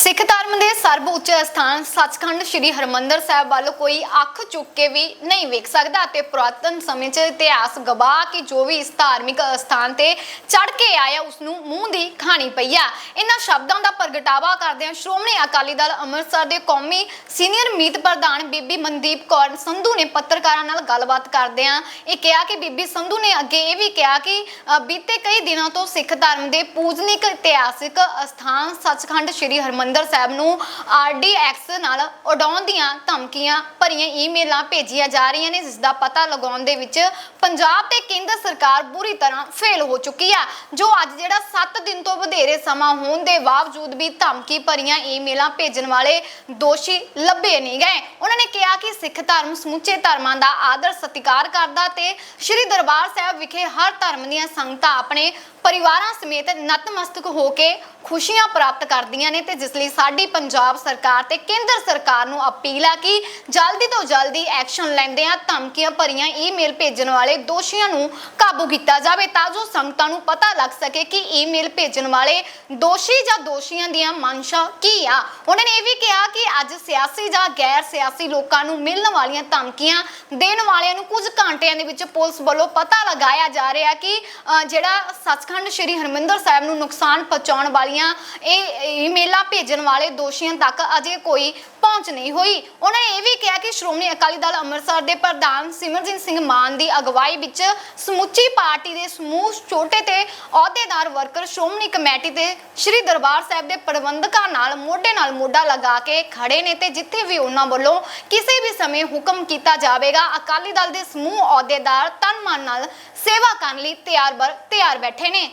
ਸਿੱਖ ਧਰਮ ਦੇ ਸਰਬ ਉੱਚ ਸਥਾਨ ਸੱਚਖੰਡ ਸ੍ਰੀ ਹਰਮੰਦਰ ਸਾਹਿਬ ਵੱਲ ਕੋਈ ਅੱਖ ਚੁੱਕ ਕੇ ਵੀ ਨਹੀਂ ਵੇਖ ਸਕਦਾ ਅਤੇ ਪੁਰਾਤਨ ਸਮੇਂ 'ਚ ਇਤਿਹਾਸ ਗਵਾਹ ਕਿ ਜੋ ਵੀ ਇਸ ਧਾਰਮਿਕ ਸਥਾਨ ਤੇ ਚੜ ਕੇ ਆਇਆ, ਉਸ ਨੂੰ ਮੂੰਹ ਦੀ ਖਾਣੀ ਪਈ ਆ। ਇਹਨਾਂ ਸ਼ਬਦਾਂ ਦਾ ਪ੍ਰਗਟਾਵਾ ਕਰਦਿਆਂ ਸ਼੍ਰੋਮਣੀ ਅਕਾਲੀ ਦਲ ਅੰਮ੍ਰਿਤਸਰ ਦੇ ਕੌਮੀ ਸੀਨੀਅਰ ਮੀਤ ਪ੍ਰਧਾਨ ਬੀਬੀ ਮਨਦੀਪ ਕੌਰ ਸੰਧੂ ਨੇ ਪੱਤਰਕਾਰਾਂ ਨਾਲ ਗੱਲਬਾਤ ਕਰਦਿਆਂ ਇਹ ਕਿਹਾ ਕਿ ਬੀਬੀ ਸੰਧੂ ਨੇ ਅੱਗੇ ਇਹ ਵੀ ਕਿਹਾ ਕਿ ਬੀਤੇ ਕਈ ਦਿਨਾਂ ਤੋਂ ਸਿੱਖ ਧਰਮ ਦੇ ਪੂਜਨੀਕ ਇਤਿਹਾਸਿਕ ਸਥਾਨ ਸੱਚਖੰਡ ਸ੍ਰੀ ਹਰਮੰਦਰ ਸਾਹਿਬ ਨੂੰ ਆਰਡੀਐਕਸ ਨਾਲ ਉਡਾਉਣ ਦੀਆਂ ਧਮਕੀਆਂ, ਭਰੀਆਂ ਈਮੇਲਾਂ ਭੇਜੀਆਂ ਜਾ ਰਹੀਆਂ ਨੇ ਜਿਸ ਦਾ ਪਤਾ ਲਗਾਉਣ ਦੇ ਵਿੱਚ ਪੰਜਾਬ ਤੇ ਕੇਂਦਰ ਸਰਕਾਰ ਬੁਰੀ ਤਰ੍ਹਾਂ ਫੇਲ ਹੋ ਚੁੱਕੀ ਆ। ਜੋ ਅੱਜ ਜਿਹੜਾ 7 ਦਿਨ ਤੋਂ ਵਧੇਰੇ ਸਮਾਂ ਹੋਣ ਦੇ ਬਾਵਜੂਦ ਵੀ ਧਮਕੀ, ਭਰੀਆਂ ਈਮੇਲਾਂ ਭੇਜਣ ਵਾਲੇ ਦੋਸ਼ੀ ਲੱਭੇ ਨਹੀਂ ਗਏ। ਉਹਨਾਂ ਨੇ ਕਿਹਾ ਕਿ ਸਿੱਖ ਧਰਮ ਸਮੁੱਚੇ ਧਰਮਾਂ ਦਾ ਆਦਰ ਸਤਿਕਾਰ ਕਰਦਾ ਤੇ ਸ੍ਰੀ ਦਰਬਾਰ ਸਾਹਿਬ ਵਿਖੇ ਹਰ ਧਰਮ ਦੀਆਂ ਸੰਗਤਾਂ ਆਪਣੇ ਪਰਿਵਾਰਾਂ ਸਮੇਤ ਨਤਮਸਤਕ ਹੋ ਕੇ ਖੁਸ਼ੀਆਂ ਪ੍ਰਾਪਤ ਕਰਦੀਆਂ ਨੇ ਤੇ ਜਿਸ ਲਈ ਸਾਡੀ ਪੰਜਾਬ ਸਰਕਾਰ ਤੇ ਕੇਂਦਰ ਸਰਕਾਰ ਨੂੰ ਅਪੀਲ ਆ ਕਿ ਜਲਦੀ ਤੋਂ ਜਲਦੀ ਐਕਸ਼ਨ ਲੈਂਦੇ ਆ, ਧਮਕੀਆਂ ਭਰੀਆਂ ਈਮੇਲ ਭੇਜਣ ਵਾਲੇ ਦੋਸ਼ੀਆਂ ਨੂੰ ਕਾਬੂ ਕੀਤਾ ਜਾਵੇ ਤਾਂ ਜੋ ਸੰਗਤਾਂ ਨੂੰ ਪਤਾ ਲੱਗ ਸਕੇ ਕਿ ਈਮੇਲ ਭੇਜਣ ਵਾਲੇ ਦੋਸ਼ੀ ਜਾਂ ਦੋਸ਼ੀਆਂ ਦੀਆਂ ਮਨਸ਼ਾ ਕੀ ਆ। ਉਹਨਾਂ ਨੇ ਇਹ ਵੀ ਕਿਹਾ ਕਿ ਅੱਜ ਸਿਆਸੀ ਜਾਂ ਗੈਰ ਸਿਆਸੀ ਲੋਕਾਂ ਨੂੰ ਮਿਲਣ ਵਾਲੀਆਂ ਧਮਕੀਆਂ ਦੇਣ ਵਾਲਿਆਂ ਨੂੰ ਕੁਝ ਘੰਟਿਆਂ ਦੇ ਵਿੱਚ ਪੁਲਿਸ ਵੱਲੋਂ ਪਤਾ ਲਗਾਇਆ ਜਾ ਰਿਹਾ ਕਿ ਜਿਹੜਾ ਸੱਚਖੰਡ ਸ੍ਰੀ ਹਰਮਿੰਦਰ ਸਾਹਿਬ ਨੂੰ ਨੁਕਸਾਨ ਪਹੁੰਚਾਉਣ ਵਾਲੀਆਂ ਇਹ ਈਮੇਲਾਂ ਭੇਜਣ ਵਾਲੇ ਦੋਸ਼ੀਆਂ ਤੱਕ ਅਜੇ ਕੋਈ ਪਹੁੰਚ ਨਹੀਂ ਹੋਈ। ਉਹਨਾਂ ਨੇ ਇਹ ਵੀ ਕਿਹਾ ਕਿ ਸ਼੍ਰੋਮਣੀ ਅਕਾਲੀ ਦਲ ਅੰਮ੍ਰਿਤਸਰ ਦੇ ਪ੍ਰਧਾਨ ਸਿਮਰਜੀਤ ਸਿੰਘ ਮਾਨ ਦੀ ਅਗਵਾਈ ਵਿੱਚ ਸਮੁੱਚੀ ਪਾਰਟੀ ਦੇ ਸਮੂਹ ਛੋਟੇ ਤੇ ਅਹੁਦੇਦਾਰ ਵਰਕਰ ਸ਼੍ਰੋਮਣੀ ਕਮੇਟੀ ਤੇ ਸ੍ਰੀ ਦਰਬਾਰ ਸਾਹਿਬ ਦੇ ਪ੍ਰਬੰਧਕਾਂ ਨਾਲ ਮੋਢੇ ਨਾਲ ਮੋਢਾ ਲਗਾ ਕੇ ਖੜੇ ਨੇ ਤੇ ਜਿੱਥੇ ਵੀ ਉਹਨਾਂ ਵੱਲੋਂ ਕਿਸੇ ਵੀ ਸਮੇਂ ਹੁਕਮ ਕੀਤਾ ਜਾਵੇਗਾ, ਅਕਾਲੀ ਦਲ ਦੇ ਸਮੂਹ ਅਹੁਦੇਦਾਰ ਤਨ ਮਨ ਨਾਲ ਸੇਵਾ ਕਰਨ ਲਈ ਤਿਆਰ ਬਰ ਤਿਆਰ ਬੈਠੇ ਨੇ।